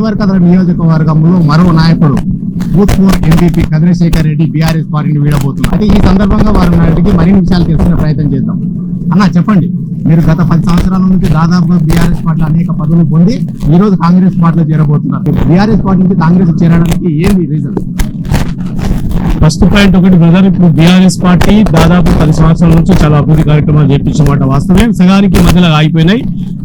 దేవరకథ నియోజకవర్గంలో మరో నాయకుడు భూత్పూర్ ఎంపీపీ చంద్రశేఖర్ రెడ్డి బీఆర్ఎస్ పార్టీని వీడబోతున్నారు. అయితే ఈ సందర్భంగా వారు నాటికి మరిన్ని విషయాలు తెలుసుకునే ప్రయత్నం చేద్దాం. అన్న చెప్పండి. మీరు గత పది సంవత్సరాల నుంచి దాదాపుగా బీఆర్ఎస్ పార్టీలో అనేక పదవులు పొంది ఈ రోజు కాంగ్రెస్ పార్టీలో చేరబోతున్నారు. బీఆర్ఎస్ పార్టీ నుంచి కాంగ్రెస్ చేరడానికి ఏంది రీజన్ ఫస్ట్ పాయింట్ ఒకటి బ్రదర్ ఇప్పుడు బీఆర్ఎస్ పార్టీ దాదాపు పది సంవత్సరాల నుంచి చాలా అభివృద్ధి కార్యక్రమాలు చేపించమాట వాస్తవమే. సగానికి మధ్యలో ఆగిపోయినాయి.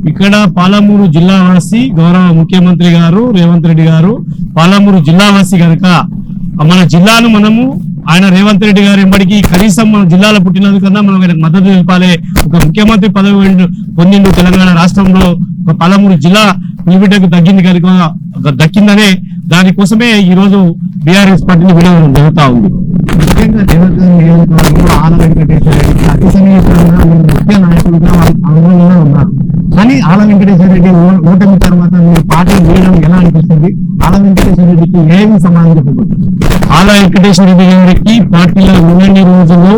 ఇక్కడ పాలమూరు జిల్లా వాసి గౌరవ ముఖ్యమంత్రి గారు రేవంత్ రెడ్డి గారు పాలమూరు జిల్లా వాసి కనుక మన జిల్లాను మనము ఆయన రేవంత్ రెడ్డి గారు ఎంబడికి కనీసం మన జిల్లాలో పుట్టినందుకన్నా మనం ఆయనకు మద్దతు తెలిపాలి ఒక ముఖ్యమంత్రి పదవి పొందిండు- తెలంగాణ రాష్ట్రంలో ఒక పాలమూరు జిల్లా నిలబెట్టకు తగ్గింది కనుక దక్కిందనే దానికోసమే ఈ రోజు బీఆర్ఎస్ పార్టీని విడవడం జరుగుతా ఉంది. ముఖ్యంగా దేవరకథ నియోజకవర్గంలో ఆల వెంకటేశ్వర రెడ్డి అతి ముఖ్య నాయకులుగా ఉన్నారు. కానీ ఆల వెంకటేశ్వర రెడ్డి ఓటమి తర్వాత మీరు పార్టీ వేయడం ఎలా అనిపిస్తుంది? ఆల వెంకటేశ్వర రెడ్డికి ఏమి సమాధానం చెప్పబోతుంది ఆల వెంకటేశ్వర రెడ్డి గారికి పార్టీలో ఉన్నన్ని రోజులు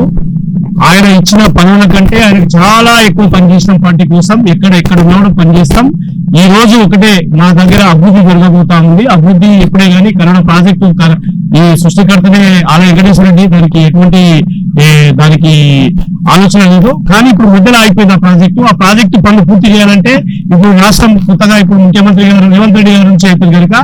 ఆయన ఇచ్చిన పనుల కంటే ఆయనకు చాలా ఎక్కువ పనిచేసిన పార్టీ కోసం. ఎక్కడ ఎక్కడ ఉన్నాడో పనిచేస్తాం ఈ రోజు ఒకటే మా దగ్గర అభివృద్ధి జరగబోతా ఉంది. అభివృద్ధి ఎప్పుడే గానీ కరోనా ప్రాజెక్టు ఈ సృష్టికర్తనే ఆలయ వెంకటేశ్వర రెడ్డి దానికి ఎటువంటి దానికి ఆలోచన లేదు. కానీ ఇప్పుడు మధ్యలో అయిపోయింది ఆ ప్రాజెక్టు. ఆ ప్రాజెక్టు పనులు పూర్తి చేయాలంటే ఇప్పుడు రాష్ట్రం కొత్తగా ఇప్పుడు ముఖ్యమంత్రి గారు రేవంత్ రెడ్డి గారి నుంచి అయిపోయింది కనుక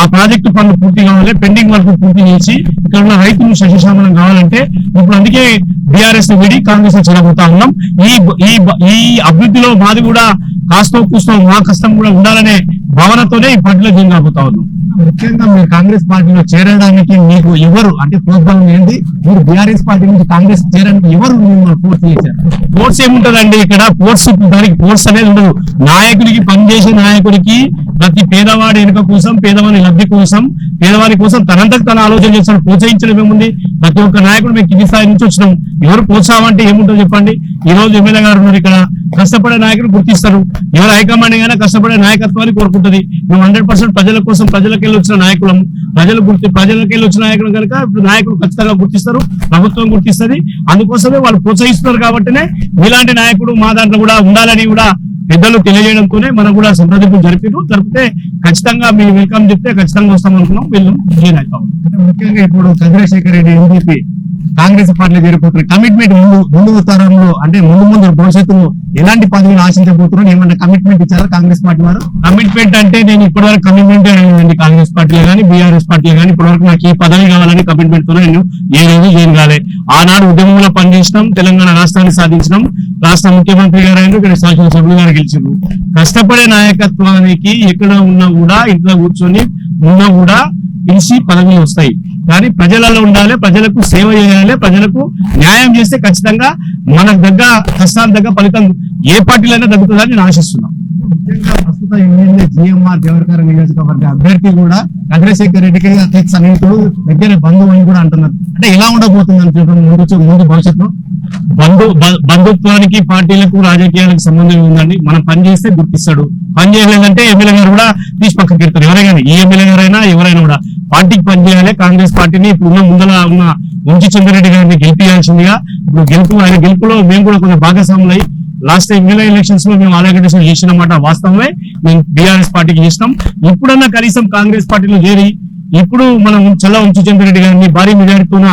ఆ ప్రాజెక్టు పనులు పూర్తి కావాలి పెండింగ్ వర్క్ పూర్తి చేసి ఇక్కడ ఉన్న రైతులు శశశామనం కావాలంటే ఇప్పుడు అందుకే బీఆర్ఎస్ విడి కాంగ్రెస్ చేరబోతా ఉన్నాం. ఈ ఈ ఈ అభివృద్ధిలో మాది కూడా కాస్తో కూస్తో మా కష్టం కూడా ఉండాలనే భావనతోనే ఈ పార్టీలో జాయిన్ కాబోతా ఉన్నాం. ముఖ్యంగా మీరు కాంగ్రెస్ పార్టీలో చేరడానికి మీకు ఎవరు అంటే ప్రోత్సాహం ఏంటి మీరు బీఆర్ఎస్ పార్టీ నుంచి కాంగ్రెస్ చేరడానికి ఎవరు మిమ్మల్ని ఫోర్స్ చేశారు? ఫోర్స్ ఏముంటదండి ఇక్కడ? ఫోర్స్ దానికి ఫోర్స్ అనేది ఉండదు. నాయకుడికి పనిచేసే నాయకుడికి ప్రతి పేదవాడి వెనుక కోసం పేదవాడి లబ్ధి కోసం పేదవాడి కోసం తనంతకు తన ఆలోచన చేస్తాడు ప్రోత్సహించడం ఏముంది? ప్రతి ఒక్క నాయకుడు మేము కింది స్థాయి నుంచి వచ్చినాం. ఎవరు ప్రోత్సాహం అంటే ఏముంటుందో చెప్పండి? ఈ రోజు ఎమ్మెల్యే గారు ఉన్నారు ఇక్కడ. కష్టపడే నాయకుడు గుర్తిస్తారు. ఎవరు హైకమాండ్ అయినా కష్టపడే నాయకత్వాన్ని కోరుకుంటుంది. మేము హండ్రెడ్ పర్సెంట్ ప్రజల కోసం ప్రజలకెళ్ళి వచ్చిన నాయకులం. ప్రజలు గుర్తి ప్రజలకెళ్ళి వచ్చిన నాయకులు కనుక ఇప్పుడు నాయకులు ఖచ్చితంగా గుర్తిస్తారు ప్రభుత్వం గుర్తిస్తుంది. అందుకోసమే వాళ్ళు ప్రోత్సహిస్తున్నారు కాబట్టినే ఇలాంటి నాయకుడు మా దాంట్లో కూడా ఉండాలని కూడా పెద్దలు తెలియజేయడంతోనే మనం కూడా సంప్రదింపు జరిపారు జరిపితే ఖచ్చితంగా మీ వెల్కమ్ చెప్తే ఖచ్చితంగా వస్తాం అనుకున్నాం వీళ్ళు జాయిన్ అవుతాం ముఖ్యంగా ఇప్పుడు చంద్రశేఖర్ రెడ్డి ఎంపీపీ కాంగ్రెస్ పార్టీలో చేరిపోతున్నారు కమిట్మెంట్ ముందు ముందు తరంలో అంటే ముందు ముందు భవిష్యత్తులో ఎలాంటి పదవిని ఆశించబోతున్నారు ఏమన్నా కమిట్మెంట్ ఇచ్చారా కాంగ్రెస్ పార్టీ వారు? కమిట్మెంట్ అంటే నేను ఇప్పటివరకు కమిట్మెంట్ అయినండి కాంగ్రెస్ పార్టీలో కానీ బీఆర్ఎస్ పార్టీలో కానీ ఇప్పటివరకు నాకు ఈ పదవి కావాలని కమిట్మెంట్తో నేను ఏ రోజు ఏం కాలే ఆనాడు ఉద్యమంలో పనిచేసినాం తెలంగాణ రాష్ట్రాన్ని సాధించినాం. రాష్ట్ర ముఖ్యమంత్రి గారు అయినా ఇక్కడ శాసనసభ్యులు గారు గెలిచారు కష్టపడే నాయకత్వానికి ఎక్కడ ఉన్నా కూడా ఇంట్లో కూర్చొని ఉన్నా కూడా పిలిచి పదవులు వస్తాయి. కానీ ప్రజలలో ఉండాలి ప్రజలకు సేవ చేయాలి ప్రజలకు న్యాయం చేస్తే ఖచ్చితంగా మనకు దగ్గర కష్టాలు దగ్గర ఫలితం ఏ పార్టీలైనా తగ్గుతుందని నేను ఆశిస్తున్నాను. ప్రస్తుత ఎమ్మెల్యే జిఎంఆర్ దేవరకర నియోజకవర్గ అభ్యర్థి కూడా చంద్రశేఖర్ రెడ్డికి అధ్యక్ష సన్నిహితుడు దగ్గర బంధువు అని కూడా అంటున్నారు. అంటే ఎలా ఉండబోతుంది అని ముందు ముందు భవిష్యత్తులో. బంధు బంధుత్వానికి పార్టీలకు రాజకీయాలకు సంబంధం ఉందండి మనం పని చేస్తే గుర్తిస్తాడు. పని చేయలేదంటే ఎమ్మెల్యే గారు కూడా తీసి పక్కకి పెడతారు. ఎవరైనా కానీ ఏ ఎమ్మెల్యే గారైనా ఎవరైనా కూడా. పార్టీకి పనిచేయాలి కాంగ్రెస్ పార్టీని ఇప్పుడు ఉన్న ముందల ఉన్న వంశీ చంద్రరెడ్డి గారిని గెలిపించాల్సిందిగా ఇప్పుడు గెలుపు ఆయన గెలుపులో మేము కూడా కొంచెం భాగస్వాములై లాస్ట్ ఎమ్మెల్యే ఎలక్షన్స్లో మేము ఆలోచన చేసినమాట వాస్తవమే. మేము బీఆర్ఎస్ పార్టీకి చేసినాం. ఇప్పుడన్నా కనీసం కాంగ్రెస్ పార్టీలో చేరి ఇప్పుడు మనం చల్ల వంశీ చంద్రరెడ్డి గారిని భారీ మెజారిటీతోన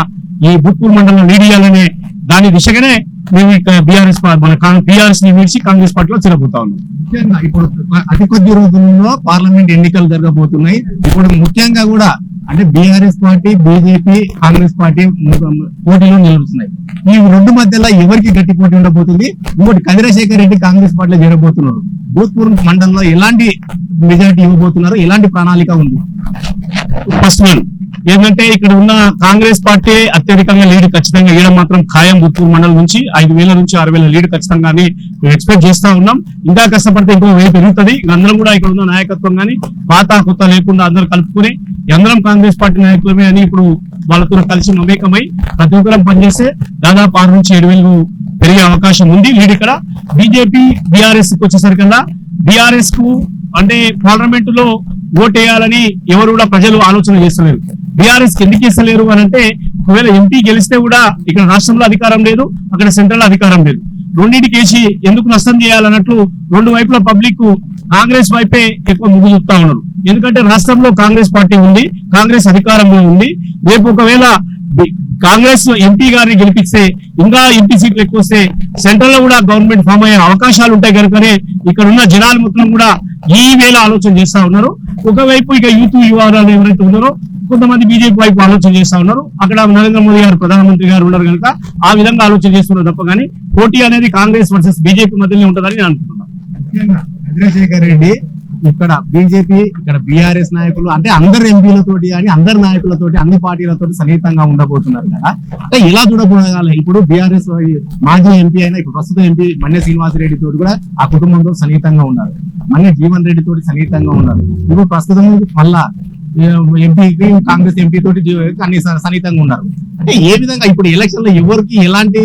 ఈ బుత్పూర్ మండలంలో లీడ్ చేయాలనే దాని దిశగానే మేము బీఆర్ఎస్ మన బీఆర్ఎస్ని విడిచి కాంగ్రెస్ పార్టీలో చేరబోతా ఉన్నాం. ముఖ్యంగా ఇప్పుడు అతి కొద్ది రోజుల్లో పార్లమెంట్ ఎన్నికలు జరగబోతున్నాయి. ఇప్పుడు ముఖ్యంగా కూడా అంటే BRS party BJP Congress party పోటీలో నిలుస్తున్నాయి. ఈ రెండు మధ్యలో ఎవరికి గట్టి పోటీ ఉండబోతుంది? ఇంకోటి కదిరశేఖర్ రెడ్డి కాంగ్రెస్ పార్టీలో చేరబోతున్నారు భూత్పూర్ మండలంలో ఎలాంటి మెజార్టీ ఇవ్వబోతున్నారు ఎలాంటి ప్రణాళిక ఉంది? ఫస్ట్ వన్ ఏంటంటే ఇక్కడ ఉన్న కాంగ్రెస్ పార్టీ అత్యధికంగా లీడ్ ఖచ్చితంగా ఈడ మాత్రం ఖాయం గుత్తూరు మండలం నుంచి. ఐదు వేల నుంచి ఆరు వేల లీడ్ ఖచ్చితంగా మేము ఎక్స్పెక్ట్ చేస్తా ఉన్నాం. ఇంకా కష్టపడితే ఇంకో వేలు పెరుగుతుంది. అందరం కూడా ఇక్కడ ఉన్న నాయకత్వం కానీ పాత కొత్త లేకుండా అందరూ కలుపుకొని అందరం కాంగ్రెస్ పార్టీ నాయకులమే అని ఇప్పుడు వాళ్ళతో కలిసి మమేకమై ప్రతి ఒక్కరం పనిచేస్తే దాదాపు ఆరు నుంచి ఏడు వేలు పెరిగే అవకాశం ఉంది. లీడ్ ఇక్కడ బీజేపీ బీఆర్ఎస్కి వచ్చేసరికల్లా బీఆర్ఎస్కు అంటే పార్లమెంట్లో ఓట్ వేయాలని ఎవరు కూడా ప్రజలు ఆలోచన చేస్తలేరు. బీఆర్ఎస్కి ఎందుకు ఇస్తలేరు అని అంటే ఒకవేళ ఎంపీ గెలిస్తే కూడా ఇక్కడ రాష్ట్రంలో అధికారం లేదు అక్కడ సెంట్రల్ అధికారం లేదు. రెండింటికి వేసి ఎందుకు నష్టం చేయాలన్నట్లు రెండు వైపుల పబ్లిక్ కాంగ్రెస్ వైపే ఎక్కువ ముగ్గు చూపుతా ఉన్నారు. ఎందుకంటే రాష్ట్రంలో కాంగ్రెస్ పార్టీ ఉంది కాంగ్రెస్ అధికారంలో ఉంది. రేపు ఒకవేళ కాంగ్రెస్ ఎంపీ గారిని గెలిపిస్తే ఇంకా ఎంపీ సీట్లు ఎక్కువ వస్తే సెంట్రల్లో కూడా గవర్నమెంట్ ఫామ్ అయ్యే అవకాశాలు ఉంటాయి కనుకనే ఇక్కడ ఉన్న జనాలు మొత్తం కూడా ఈ వేళ ఆలోచన చేస్తా ఉన్నారు. ఒకవైపు ఇక యూత్ యువరాలు ఎవరైతే ఉన్నారో కొంతమంది బీజేపీ వైపు ఆలోచన చేస్తా ఉన్నారు. అక్కడ నరేంద్ర మోదీ గారు ప్రధానమంత్రి గారు ఉన్నారు కనుక ఆ విధంగా ఆలోచన చేస్తున్నారు తప్ప కానీ పోటీ అనేది కాంగ్రెస్ వర్సెస్ బీజేపీ మధ్యలో ఉంటుందని నేను అనుకుంటున్నాను చంద్రశేఖర్ రెడ్డి ఇక్కడ బీజేపీ ఇక్కడ బీఆర్ఎస్ నాయకులు అంటే అందరు ఎంపీలతోటి కానీ అందరు నాయకులతోటి అన్ని పార్టీలతోటి సన్నిహితంగా ఉండబోతున్నారు కదా. అంటే ఇలా చూడబోగాలి ఇప్పుడు బీఆర్ఎస్ మాజీ ఎంపీ అయినా ఇప్పుడు ప్రస్తుత ఎంపీ మన్య శ్రీనివాసరెడ్డి తోటి కూడా ఆ కుటుంబంతో సన్నిహితంగా ఉన్నారు. మన్య జీవన్ రెడ్డి తోటి సన్నిహితంగా ఉన్నారు. ఇప్పుడు ప్రస్తుతం మళ్ళా ఎంపీకి కాంగ్రెస్ ఎంపీ తోటి అన్ని స- సన్నిహితంగా ఉన్నారు. అంటే ఏ విధంగా ఇప్పుడు ఎలక్షన్లో ఎవరికి ఎలాంటి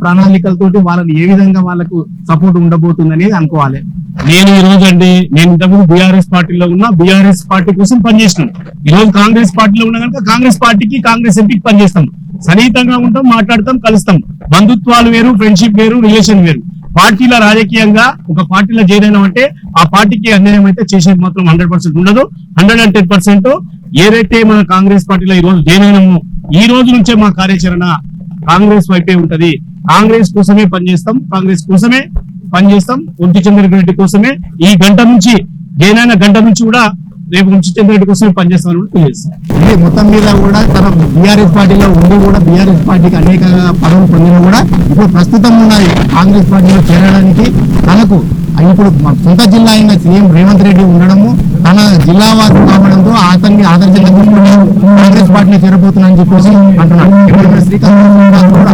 ప్రణాళికలతోటి వాళ్ళని ఏ విధంగా వాళ్ళకు సపోర్ట్ ఉండబోతుందని అనుకోవాలి. నేను ఈ రోజు అండి నేను ఇంతకుముందు బీఆర్ఎస్ పార్టీలో ఉన్నా బీఆర్ఎస్ పార్టీ కోసం పనిచేస్తున్నాను ఈ రోజు కాంగ్రెస్ పార్టీలో ఉన్నా కనుక కాంగ్రెస్ పార్టీకి కాంగ్రెస్ ఎంపీకి పనిచేస్తాం. సన్నిహితంగా ఉంటాం మాట్లాడతాం కలుస్తాం. బంధుత్వాలు వేరు ఫ్రెండ్షిప్ వేరు రిలేషన్ వేరు. పార్టీల రాజకీయంగా ఒక పార్టీలో చేరైనా అంటే ఆ పార్టీకి అన్యాయం అయితే చేసేది మాత్రం హండ్రెడ్ పర్సెంట్ ఉండదు. హండ్రెడ్ అండ్ టెన్ పర్సెంట్ ఏదైతే మన కాంగ్రెస్ పార్టీలో ఈ రోజు చేరైనామో ఈ రోజు నుంచే మా కార్యాచరణ కాంగ్రెస్ వైపే ఉంటది. కాంగ్రెస్ కోసమే పనిచేస్తాం కాంగ్రెస్ కోసమే పనిచేస్తాం. ఒంటి చంద్రరెడ్డి కోసమే. ఈ గంట నుంచి జైనైన గంట నుంచి కూడా రేపు నుంచి చంద్రరెడ్డి కోసం పనిచేస్తామని కూడా మొత్తం మీద కూడా తన బీఆర్ఎస్ పార్టీలో ఉండి కూడా బీఆర్ఎస్ పార్టీకి అనేక పదవులు పొందిన కూడా ఇప్పుడు ప్రస్తుతం ఉన్న కాంగ్రెస్ పార్టీలో చేరడానికి తనకు ఇప్పుడు మా సొంత జిల్లా అయిన సీఎం రేవంత్ రెడ్డి ఉండడము తన జిల్లా వాసు కావడంతో అతన్ని ఆదర్శంగా కాంగ్రెస్ కాంగ్రెస్ చేరబోతున్నా అని చెప్పేసి అంటున్నాను శ్రీకాంత్